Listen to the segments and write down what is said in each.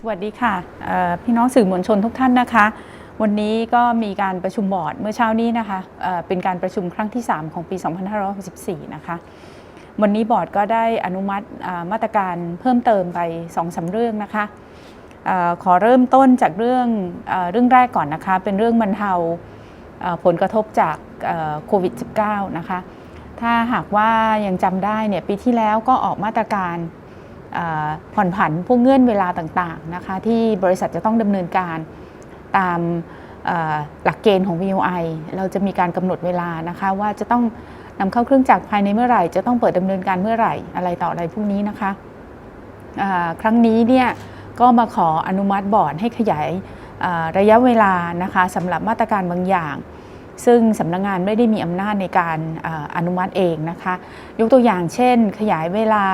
สวัสดีค่ะพี่น้องสื่อมวลชนทุกท่านนะคะ วันนี้ก็มีการประชุมบอร์ดเมื่อเช้านี้นะคะเเป็นการประชุมครั้งที่ 3 ของปี 2564 นะคะ วันนี้บอร์ดก็ได้อนุมัติมาตรการเพิ่มเติมไป2อสาเรื่องนะคะออขอเริ่มต้นจากเรื่องเออเรื่องแรกก่อนนะคะ เป็นเรื่องบรรเทาผลกระทบจากโควิด -19 นะคะ ถ้าหากว่ายังจำได้เนี่ยปีที่แล้วก็ออกมาตรการ ผ่อนผันพวกเงื่อนเวลาต่างๆนะคะที่บริษัทจะต้องดำเนินการตามหลักเกณฑ์ของ VOI เราจะมีการกำหนดเวลานะคะว่าจะต้องนำเข้าเครื่องจักรภายในเมื่อไหร่ จะต้องเปิดดำเนินการเมื่อไหร่อะไรต่ออะไรพวกนี้นะคะครั้งนี้เนี่ยก็มาขออนุมัติบอร์ดให้ขยายระยะเวลานะคะสำหรับมาตรการบางอย่าง ซึ่งสำนักงงานไม่ได้มีอำนาจในการออนุมัติเองนะคะ ยกตัวอย่างเช่น ขยายเวลา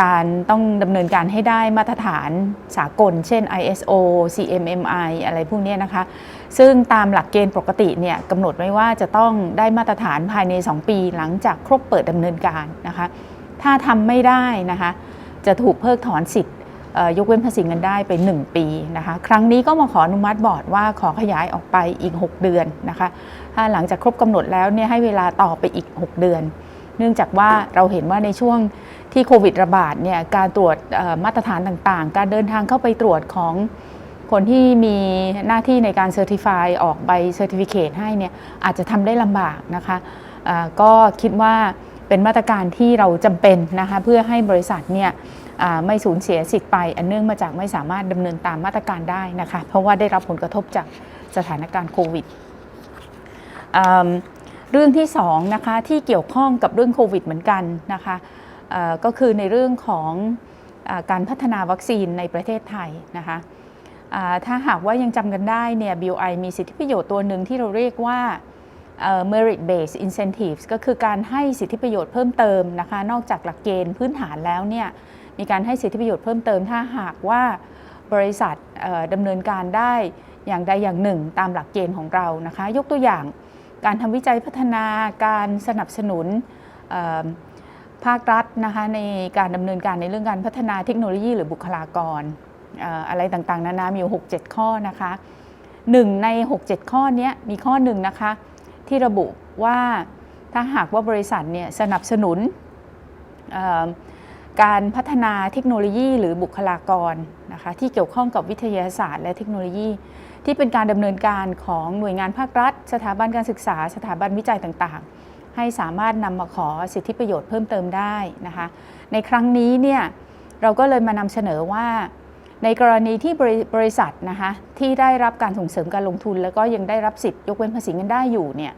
การต้องดำเนินการให้ได้มาตรฐานสากล เช่น ISO CMMI อะไรพวกนี้นะคะ ซึ่งตามหลักเกณฑ์ปกติเนี่ยกำหนดไว้ว่าจะต้องได้มาตรฐานภายใน 2 ปีหลังจากครบเปิดดำเนินการนะคะ ถ้าทำไม่ได้นะคะจะถูกเพิกถอนสิทธิ์ยกเว้นภาษีเงินได้ไป 1 ปีนะคะ ครั้งนี้ก็มาขออนุมัติบอร์ดว่าขอขยายออกไปอีก 6 เดือนนะคะ ถ้าหลังจากครบกำหนดแล้วเนี่ยให้เวลาต่อไปอีก 6 เดือน เนื่องจากว่าเราเห็นว่าในช่วง ที่โควิดระบาดเนี่ยการตรวจมาตรฐานต่างๆ การเดินทางเข้าไปตรวจของคนที่มีหน้าที่ในการเซอร์ติฟายออกใบเซอร์ติฟิเคตให้เนี่ยอาจจะทำได้ลำบากนะคะก็คิดว่าเป็นมาตรการที่เราจำเป็นนะคะเพื่อให้บริษัทเนี่ยไม่สูญเสียสิทธิ์ไป อันเนื่องมาจากไม่สามารถดำเนินตามมาตรการได้นะคะเพราะว่าได้รับผลกระทบจากสถานการณ์โควิดเรื่องที่2นะคะที่เกี่ยวข้องกับเรื่องโควิดเหมือนกันนะคะ ก็คือในเรื่องของอการพัฒนาวัคซีนในประเทศไทยนะคะถ้าหากว่ายังจำกันได้เนี่ย BOI มีสิทธิประโยชน์ตัวหนึ่งที่เราเรียกว่า merit based incentives ก็คือการให้สิทธิประโยชน์เพิ่มเติมนะคะนอกจากหลักเกณฑ์พื้นฐานแล้วเนี่ยมีการให้สิทธิประโยชน์เพิ่มเติม ถ้าหากว่าบริษัทดำเนินการได้อย่างใดอย่างหนึ่งตามหลักเกณฑ์ของเรานะคะ ยกตัวอย่างการทำวิจัยพัฒนาการสนับสนุน ภาครัฐนะคะในการดำเนินการในเรื่องการพัฒนาเทคโนโลยีหรือบุคลากรอะไรต่างๆนานามีอยู่6-7 ข้อนะคะหนึ่งใน 6-7 ข้อนี้มีข้อหนึ่งนะคะที่ระบุว่าถ้าหากว่าบริษัทเนี่ยสนับสนุนการพัฒนาเทคโนโลยีหรือบุคลากรนะคะที่เกี่ยวข้องกับวิทยาศาสตร์และเทคโนโลยี ที่เป็นการดำเนินการของหน่วยงานภาครัฐ สถาบันการศึกษา สถาบันวิจัยต่างๆ ให้สามารถนำมาขอสิทธิประโยชน์เพิ่มเติมได้นะคะ ในครั้งนี้เนี่ยเราก็เลยมานำเสนอว่า ในกรณีที่บริบรษัทนะคะที่ได้รับการส่งเสริมการลงทุน แล้วก็ยังได้รับสิทธิ์ยกเว้นภาษีเงินได้อยู่เนี่ย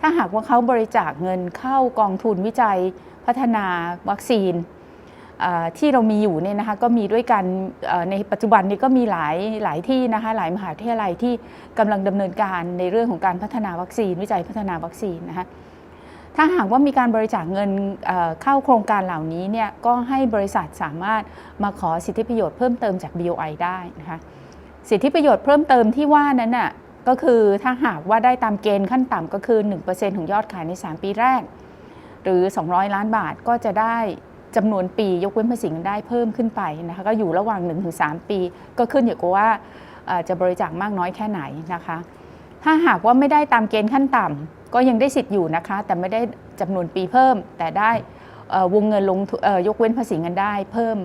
ถ้าหากว่าเขาบริจาคเงินเข้ากองทุนวิจัยพัฒนาวัคซีนที่เรามีอยู่เนี่ยนะคะก็มีด้วยกันในปัจจุบันนี้ก็มีหลายหลายที่นะคะหลายมหาวิทยาลัยที่กำลังดำเนินการในเรื่องของการพัฒนาวัคซีน วิจัยพัฒนาวัคซีนนะคะ ถ้าหากว่ามีการบริจาคเงินเข้าโครงการเหล่านี้เนี่ยก็ให้บริษัทสามารถมาขอสิทธิประโยชน์เพิ่มเติมจาก BOI ได้นะคะสิทธิประโยชน์เพิ่มเติมที่ว่านั้นน่ะก็คือถ้าหากว่าได้ตามเกณฑ์ขั้นต่ำก็คือ 1%ของยอดขายใน 3 ปีแรก หรือ 200 ล้านบาทก็จะได้จำนวนปียกเว้นภาษีเงินได้เพิ่มขึ้นไปนะคะก็อยู่ระหว่าง 1-3 ปี ก็ขึ้นอยู่กับว่าจะบริจาคมากน้อยแค่ไหนนะคะ ถ้าหากว่าไม่ได้ตามเกณฑ์ขั้นต่ำก็ยังได้สิทธิ์อยู่นะคะ แต่ไม่ได้จำนวนปีเพิ่ม แต่ได้วงเงินลงทุนยกเว้นภาษีเงินได้เพิ่ม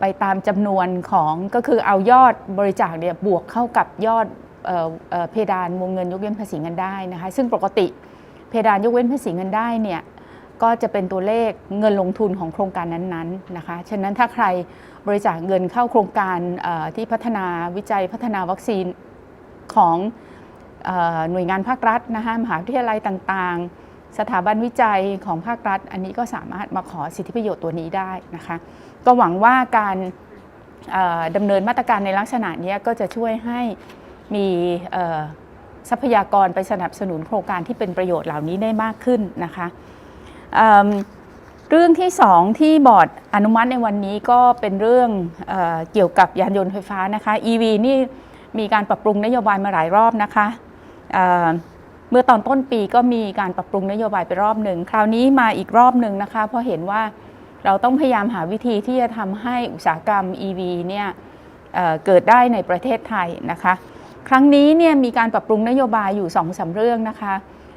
ไปตามจำนวนของก็คือเอายอดบริจาคเนี่ยบวกเข้ากับยอดเออเออเพดานวงเงินยกเว้นภาษีเงินได้นะคะซึ่งปกติเพดานยกเว้นภาษีเงินได้เนี่ยก็จะเป็นตัวเลขเงินลงทุนของโครงการนั้นๆนะคะฉะนั้นถ้าใครบริจาคเงินเข้าโครงการที่พัฒนาวิจัยพัฒนาวัคซีนของ หน่วยงานภาครัฐนะคะมหาวิทยาลัยต่างๆ สถาบันวิจัยของภาครัฐ อันนี้ก็สามารถมาขอสิทธิประโยชน์ตัวนี้ได้นะคะก็หวังว่าการดำเนินมาตรการในลักษณะนี้ก็จะช่วยให้มีทรัพยากรไปสนับสนุนโครงการที่เป็นประโยชน์เหล่านี้ได้มากขึ้นนะคะเเรื่องที่สองที่บอร์ดอนุมัติในวันนี้ก็เป็นเรื่องเอเกี่ยวกับยานยนต์ไฟฟ้านะคะ EV นี่มีการปรับปรุงนโยบายมาหลายรอบนะคะ เมื่อตอนต้นปีก็มีการปรับปรุงนโยบายไปรอบหนึ่ง คราวนี้มาอีกรอบหนึ่งนะคะ เพราะเห็นว่าเราต้องพยายามหาวิธีที่จะทำให้อุตสาหกรรม EV เนี่ยเเกิดได้ในประเทศไทยนะคะ ครั้งนี้เนี่ยมีการปรับปรุงนโยบายอยู่2อสาเรื่องนะคะ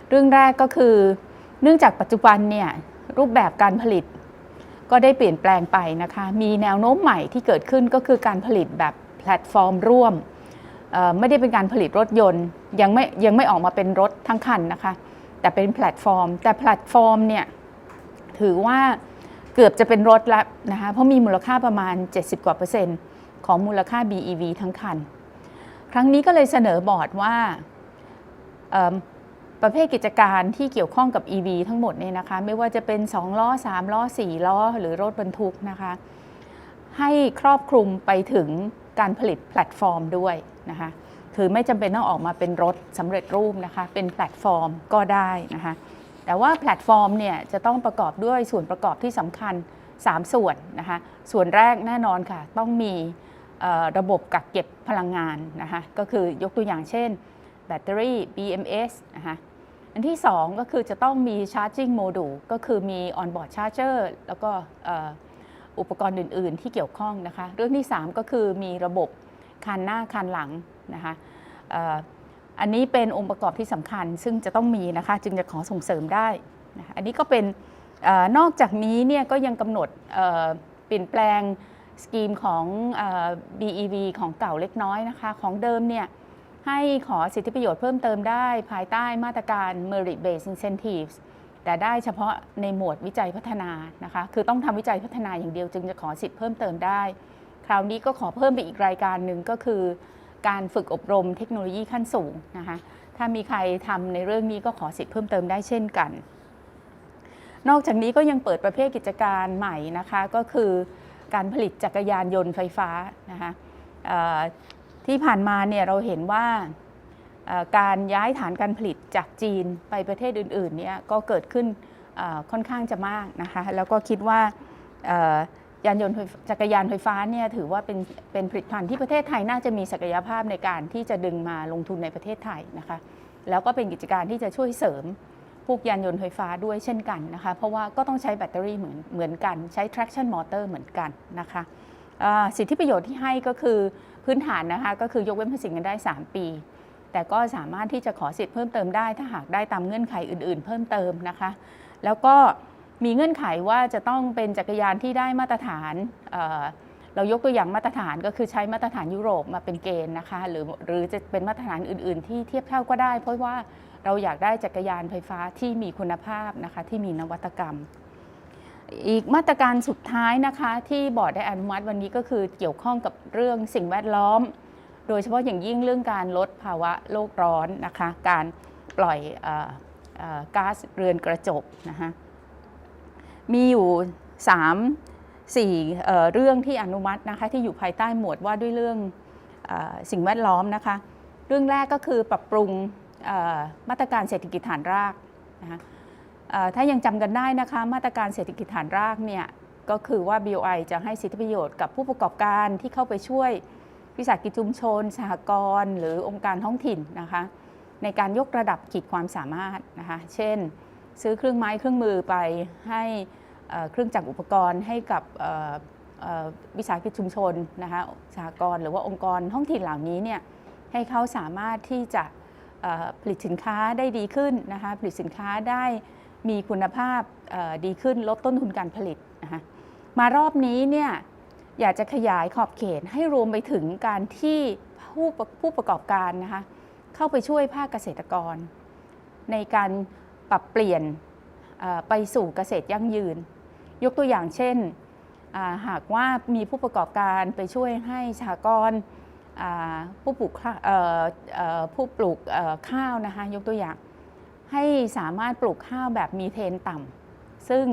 เรื่องแรกก็คือ เนื่องจากปัจจุบันเนี่ยรูปแบบการผลิตก็ได้เปลี่ยนแปลงไปนะคะ มีแนวโน้มใหม่ที่เกิดขึ้นก็คือการผลิตแบบแพลตฟอร์มร่วม ไม่ได้เป็นการผลิตรถยนต์ ยังไม่ยังไม่ออกมาเป็นรถทั้งคันนะคะ แต่เป็นแพลตฟอร์ม แต่แพลตฟอร์มเนี่ยถือว่าเกือบจะเป็นรถแล้วนะคะเพราะมีมูลค่าประมาณ 70 กว่าเปอร์เซ็นต์ของมูลค่า BEV ทั้งคัน ครั้งนี้ก็เลยเสนอบอร์ดว่าประเภทกิจการที่เกี่ยวข้องกับ EV ทั้งหมดเนี่ยนะคะไม่ว่าจะเป็น 2 ล้อ 3 ล้อ 4 ล้อ หรือรถบรรทุกนะคะ ให้ครอบคลุมไปถึงการผลิตแพลตฟอร์มด้วย นะคะคือไม่จำเป็นต้องออกมาเป็นรถสำเร็จรูปนะคะ เป็นแพลตฟอร์มก็ได้นะคะ แต่ว่าแพลตฟอร์มเนี่ยจะต้องประกอบด้วยส่วนประกอบที่สำคัญ 3 ส่วนนะคะ ส่วนแรกแน่นอนค่ะ ต้องมีระบบกักเก็บพลังงานนะคะ ก็คือยกตัวอย่างเช่น แบตเตอรี่ BMS นะคะ อันที่ 2 ก็คือจะต้องมี charging module ก็คือมี onboard charger แล้วก็อุปกรณ์อื่น ๆ ที่เกี่ยวข้องนะคะ เรื่องที่ 3 ก็คือมีระบบ คันหน้าคันหลังนะคะอันนี้เป็นองค์ประกอบที่สำคัญซึ่งจะต้องมีนะคะจึงจะขอส่งเสริมได้นะคะอันนี้ก็เป็นอนอกจากนี้เนี่ยก็ยังกำหนดเปลี่ยนแปลงสกีมของอ BEV ของเก่าเล็กน้อยนะคะ ของเดิมเนี่ยให้ขอสิทธิประโยชน์เพิ่มเติมได้ภายใต้มาตรการ Merit Based Incentives แต่ได้เฉพาะในหมวดวิจัยพัฒนานะคะ คือต้องทำวิจัยพัฒนาอย่างเดียวจึงจะขอสิทธิ์เพิ่มเติมได้ คราวนี้ก็ขอเพิ่มไปอีกรายการหนึ่งก็คือ การฝึกอบรมเทคโนโลยีขั้นสูงนะคะถ้ามีใครทำในเรื่องนี้ก็ขอสิทธิ์เพิ่มเติมได้เช่นกัน นอกจากนี้ก็ยังเปิดประเภทกิจการใหม่นะคะก็คือการผลิตจักรยานยนต์ไฟฟ้านะคะที่ผ่านมาเนี่ยเราเห็นว่าการย้ายฐานการผลิตจากจีนไปประเทศอื่นๆเนี่ยก็เกิดขึ้นค่อนข้างจะมากนะคะแล้วก็คิดว่า ยานยนต์จักรยานไฟฟ้าเนี่ยถือว่าเป็นเป็นผลิตภัณฑ์ที่ประเทศไทยน่าจะมีศักยภาพในการที่จะดึงมาลงทุนในประเทศไทยนะคะแล้วก็เป็นกิจการที่จะช่วยเสริมพวกยานยนต์ไฟฟ้าด้วยเช่นกันนะคะเพราะว่าก็ต้องใช้แบตเตอรี่เหมือนเหมือนกันใช้ traction motor เหมือนกันนะคะสิทธิประโยชน์ที่ให้ก็คือพื้นฐานนะคะก็คือยกเว้นภาษีกันได้ 3 ปี แต่ก็สามารถที่จะขอสิทธิ์เพิ่มเติมได้ถ้าหากได้ตามเงื่อนไขอื่น ๆ เพิ่มเติมนะคะ แล้วก็ มีเงื่อนไขว่าจะต้องเป็นจักรยานที่ได้มาตรฐานเเรายกตัวอย่างมาตรฐานก็คือใช้มาตรฐานยุโรปมาเป็นเกณฑ์นะคะ หรือหรือจะเป็นมาตรฐานอื่น ๆ ที่เทียบเท่าก็ได้ เพราะว่าเราอยากได้จักรยานไฟฟ้าที่มีคุณภาพนะคะที่มีนวัตกรรม อีกมาตรการสุดท้ายนะคะที่บอร์ดได้อนุมัติวันนี้ก็คือเกี่ยวข้องกับเรื่องสิ่งแวดล้อม โดยเฉพาะอย่างยิ่งเรื่องการลดภาวะโลกร้อนนะคะการปล่อยออก๊าซเรือนกระจกนะคะ มีอยู่ 3 4เอ่อเรื่องที่อนุมัตินะคะที่อยู่ภายใต้หมวดว่าด้วยเรื่องออสิ่งแวดล้อมนะคะ เรื่องแรกก็คือปรับปรุงมาตรการเศรษฐกิจฐานรากนะคะถ้ายังจำกันได้นะคะมาตรการเศรษฐกิจฐานรากเนี่ยก็คือว่า BOI จะให้สิทธิประโยชน์กับผู้ประกอบการที่เข้าไปช่วยวิสาหกิจชุมชน สหกรณ์หรือองค์การท้องถิ่นนะคะในการยกระดับขีดความสามารถนะคะ เช่น ซื้อเครื่องไม้เครื่องมือไปให้ เครื่องจักรอุปกรณ์ให้กับวิสาหกิจชุมชนนะคะสหกรณ์หรือว่าองค์กรท้องถิ่นเหล่านี้เนี่ยให้เขาสามารถที่จะผลิตสินค้าได้ดีขึ้นนะคะผลิตสินค้าได้มีคุณภาพดีขึ้นลดต้นทุนการผลิตนะคะมารอบนี้เนี่ยอยากจะขยายขอบเขตให้รวมไปถึงการที่ผู้ประผู้ประกอบการนะคะเข้าไปช่วยภาคเกษตรกร ในการปรับเปลี่ยนไปสู่เกษตรยั่งยืน ยกตัวอย่างเช่นาหากว่ามีผู้ประกอบการไปช่วยให้สหกรณ์อ่าผู้ปลูกผู้ปลูกข้าวนะคะยกตัวอย่างให้สามารถปลูกข้าวแบบมีเทนต่ำซึ่ง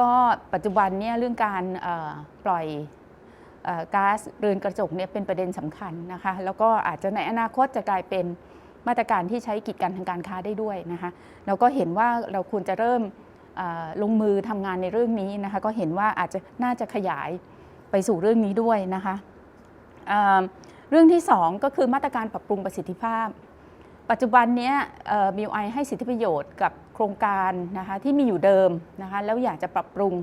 ก็ปัจจุบันเนี่ยเรื่องการปล่อยก๊าซเรือนกระจกเนี่ยเป็นประเด็นสำคัญนะคะแล้วก็อาจจะในอนาคตจะกลายเป็นมาตรการที่ใช้กีดกันทางการค้าได้ด้วยนะคะเราก็เห็นว่าเราควรจะเริ่ม ลงมือทำงานในเรื่องนี้นะคะก็เห็นว่าอาจจะน่าจะขยายไปสู่เรื่องนี้ด้วยนะคะเเรื่องที่สองก็คือมาตรการปรับปรุงประสิทธิภาพ ปัจจุบันนี้มิวไอให้สิทธิประโยชน์กับโครงการนะคะที่มีอยู่เดิมนะคะแล้วอยากจะปรับปรุง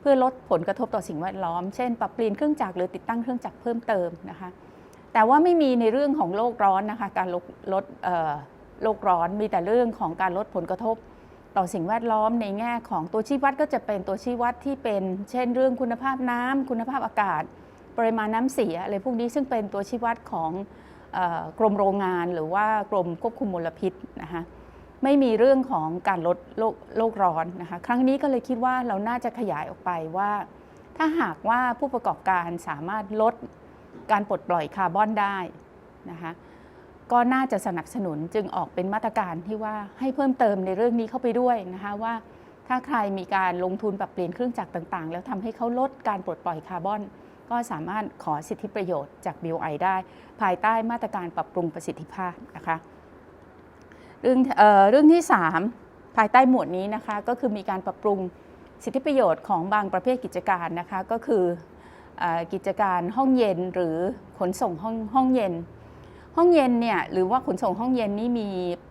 เพื่อลดผลกระทบต่อสิ่งแวดล้อม เช่น ปรับเปลี่ยนเครื่องจักรหรือติดตั้งเครื่องจักรเพิ่มเติมนะคะแต่ว่าไม่มีในเรื่องของโลกร้อนนะคะการลดลดโลกร้อนมีแต่เรื่องของการลดผลกระทบ ต่อสิ่งแวดล้อมในแง่ของตัวชี้วัดก็จะเป็นตัวชี้วัดที่เป็น เช่น เรื่องคุณภาพน้ำคุณภาพอากาศ ปริมาณน้ำเสียอะไรพวกนี้ซึ่งเป็นตัวชี้วัดของกรมโรงงานหรือว่ากรมควบคุมมลพิษนะคะไม่มีเรื่องของการลดโลกโลกร้อนนะคะครั้งนี้ก็เลยคิดว่าเราน่าจะขยายออกไปว่า ถ้าหากว่าผู้ประกอบการสามารถลดการปลดปล่อยคาร์บอนได้นะคะ ก็น่าจะสนับสนุนจึงออกเป็นมาตรการที่ว่าให้เพิ่มเติมในเรื่องนี้เข้าไปด้วยนะคะว่า ถ้าใครมีการลงทุนปรับเปลี่ยนเครื่องจักรต่าง ๆ แล้วทำให้เขาลดการปลดปล่อยคาร์บอน ก็สามารถขอสิทธิประโยชน์จาก BOI ได้ ภายใต้มาตรการปรับปรุงประสิทธิภาพนะคะเรื่องเออเรื่องที่ 3 ภายใต้หมวดนี้นะคะก็คือมีการปรับปรุงสิทธิประโยชน์ของบางประเภทกิจการนะคะก็คืออกิจการห้องเย็นหรือขนส่งห้องห้องเย็น ห้องเย็นเนี่ยหรือว่าขนส่งห้องเย็นนี่มี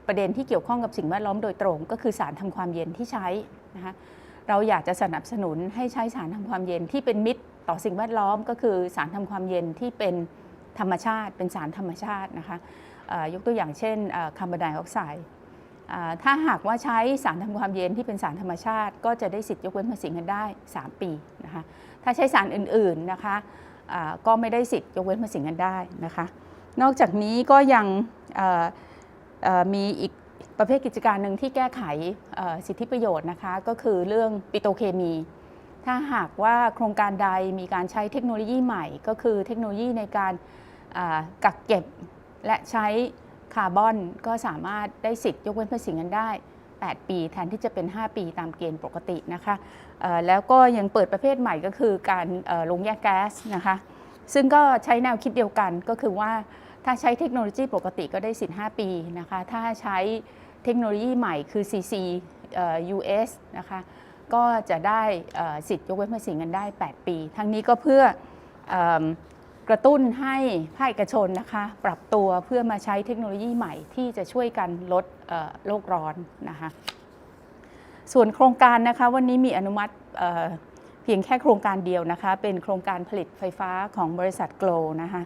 ประเด็นที่เกี่ยวข้องกับสิ่งแวดล้อมโดยตรง ก็คือสารทำความเย็นที่ใช้นะคะเราอยากจะสนับสนุนให้ใช้สารทำความเย็นที่เป็นมิตรต่อสิ่งแวดล้อม ก็คือสารทำความเย็นที่เป็นธรรมชาติ เป็นสารธรรมชาตินะคะยกตัวอย่างเช่นคาร์บอนไดออกไซด์ถ้าหากว่าใช้สารทำความเย็นที่เป็นสารธรรมชาติ ก็จะได้สิทธิยกเว้นภาษีเงินได้ 3 ปีนะคะถ้าใช้สารอื่นๆนะคะก็ไม่ได้สิทธิยกเว้นภาษีเงินได้นะคะ นอกจากนี้ก็ยังมีอีกประเภทกิจการหนึ่งที่แก้ไขสิทธิประโยชน์นะคะ ก็คือเรื่องปิโตเคมี ถ้าหากว่าโครงการใดมีการใช้เทคโนโลยีใหม่ ก็คือเทคโนโลยีในการกักเก็บและใช้คาร์บอนก็สามารถได้สิทธิ์ยกเว้นภาษีเงินได้ 8 ปี แทนที่จะเป็น 5 ปีตามเกณฑ์ปกตินะคะแล้วก็ยังเปิดประเภทใหม่ก็คือการลงแยกแก๊สนะคะ ซึ่งก็ใช้แนวคิดเดียวกันก็คือว่าถ้าใช้เทคโนโลยีปกติก็ได้สิทธิ์5ปีนะคะ ถ้าใช้เทคโนโลยีใหม่คือ CC เอ่อ US นะคะ ก็จะได้สิทธิ์ยกเว้นภาษีเงินได้ 8 ปี ทั้งนี้ก็เพื่ออกระตุ้นให้ภาคเอกชนนะคะ ปรับตัวเพื่อมาใช้เทคโนโลยีใหม่ที่จะช่วยกันลดโลกร้อนนะคะ ส่วนโครงการนะคะวันนี้มีอนุมัติ เพียงแค่โครงการเดียวนะคะ เป็นโครงการผลิตไฟฟ้าของบริษัทโกลนะคะ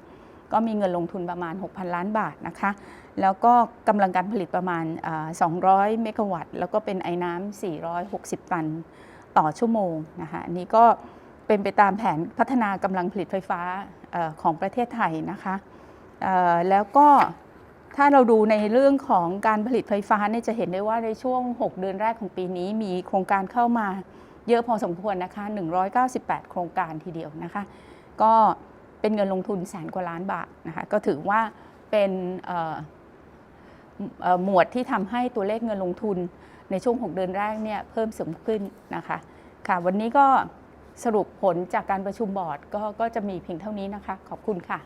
ก็มีเงินลงทุนประมาณ 6,000 ล้านบาทนะคะ แล้วก็กำลังการผลิตประมาณอ่า200 เมกะวัตต์ แล้วก็เป็นไอ้น้ำ 460 ตันต่อชั่วโมงนะคะอันนี้ก็เป็นไปตามแผนพัฒนากำลังผลิตไฟฟ้าอของประเทศไทยนะคะแล้วก็ถ้าเราดูในเรื่องของการผลิตไฟฟ้าเนี่ยจะเห็นได้ว่าในช่วง 6 เดือนแรกของปีนี้มีโครงการเข้ามา เยอะพอสมควรนะคะ 198 โครงการทีเดียวนะคะ ก็เป็นเงินลงทุนแสนกว่าล้านบาทนะคะ ก็ถือว่าเป็นหมวดที่ทำให้ตัวเลขเงินลงทุนในช่วง 6 เดือนแรกเนี่ยเพิ่มสูงขึ้นนะคะ ค่ะ วันนี้ก็สรุปผลจากการประชุมบอร์ดก็ก็จะมีเพียงเท่านี้นะคะ ขอบคุณค่ะ